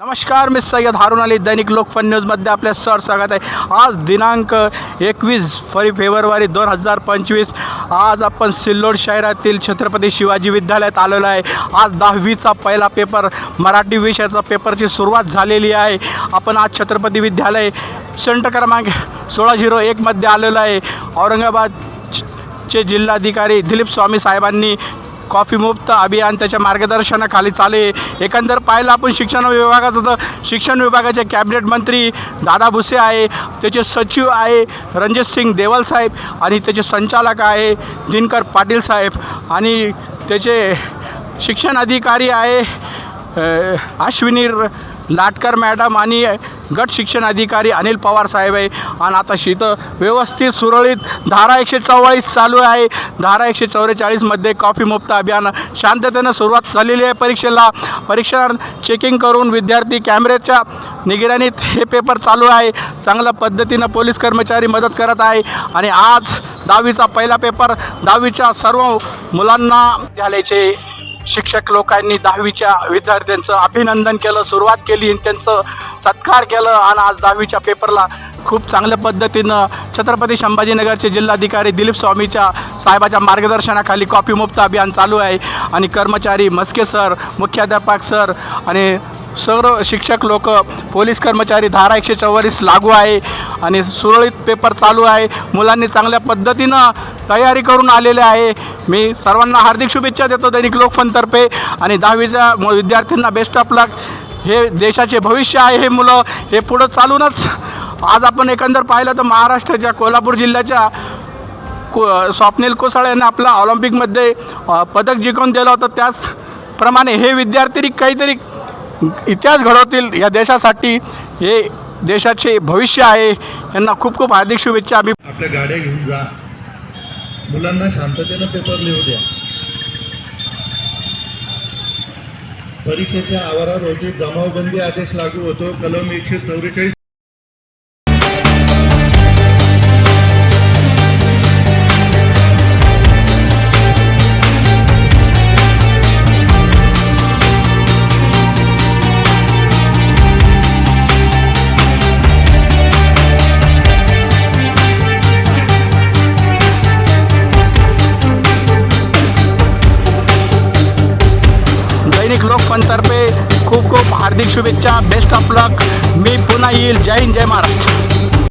नमस्कार मी सय्यद हारून अली दैनिक लोकफन न्यूजमध्ये आपल्या सर स्वागत आहे. आज दिनांक एकवीस फरी फेब्रुवारी दोन हजार पंचवीस. आज आपण सिल्लोड शहरातील छत्रपती शिवाजी विद्यालयात आलेलो आहे. आज दहावीचा पहिला पेपर मराठी विषयाचा पेपरची सुरुवात झालेली आहे. आपण आज छत्रपती विद्यालय सेंटर क्रमांक सोळा झिरो एकमध्ये आलेलो आहे. औरंगाबाद चे जिल्हाधिकारी दिलीप स्वामी साहेबांनी कॉफी मुफ्त अभियान त्याच्या मार्गदर्शनाखाली चाले एकंदर पाहिलं आपण शिक्षण विभागाचं तर शिक्षण विभागाचे कॅबिनेट मंत्री दादा भुसे आहे त्याचे सचिव आहे रणजित सिंग देवल साहेब आणि त्याचे संचालक आहे दिनकर पाटील साहेब आणि त्याचे शिक्षण अधिकारी आहे अश्विनी लाटकर मॅडम आणि गट शिक्षण अधिकारी अनिल पवार साहेब आहे. आणि आता शीत व्यवस्थित सुरळीत धारा एकशे चव्वाळीस चालू आहे. धारा एकशे चौवेचाळीसमध्ये कॉफी मुक्त अभियान शांततेनं सुरुवात झालेली आहे परीक्षेला. परीक्षा चेकिंग करून विद्यार्थी कॅमेऱ्याच्या निगराणीत हे पेपर चालू आहे. चांगल्या पद्धतीनं पोलीस कर्मचारी मदत करत आहे. आणि आज दहावीचा पहिला पेपर दहावीच्या सर्व मुलांना झाल्याचे शिक्षक लोकांनी दहावीच्या विद्यार्थ्यांचं अभिनंदन केलं सुरुवात केली आणि त्यांचं सत्कार केलं. आणि आज दहावीच्या पेपरला खूप चांगल्या पद्धतीनं छत्रपती संभाजीनगरचे जिल्हाधिकारी दिलीप स्वामीच्या साहेबाच्या मार्गदर्शनाखाली कॉपी मुक्त अभियान चालू आहे. आणि कर्मचारी मस्के सर मुख्याध्यापक सर आणि सर्व शिक्षक लोक पोलीस कर्मचारी धारा एकशे चौवालीस लागू आहे आणि सुरळीत पेपर चालू आहे. मुलांनी चांगल्या पद्धतीनं तयारी करून आलेले आहे. मी सर्वांना हार्दिक शुभेच्छा देतो दैनिक लोकफनतर्फे आणि दहावीच्या विद्यार्थ्यांना बेस्ट ऑफ लक हे देशाचे भविष्य आहे हे मुलं हे पुढं चालूनच. आज आपण एकंदर पाहिलं तर महाराष्ट्राच्या कोल्हापूर जिल्ह्याच्या को स्वप्नील कोसाळ यांनी आपला ऑलिम्पिकमध्ये पदक जिंकून दिलं होतं. त्याचप्रमाणे हे विद्यार्थी काहीतरी इतिहास घडवतील या देशासाठी हे देशाचे भविष्य आहे यांना खूप खूप हार्दिक शुभेच्छा. आम्ही आपल्या गाड्या घेऊन जा. मुलांना शांततेनं पेपर लिहू द्या. परीक्षेच्या आवाराभोवती जमावबंदी आदेश लागू होतो. कलम एकशे चौवेचाळीस दैनिक लोकफनतर्फे खूप खूप हार्दिक शुभेच्छा. बेस्ट ऑफ लक मी पुन्हा येईल. जय हिंद जय महाराष्ट्र.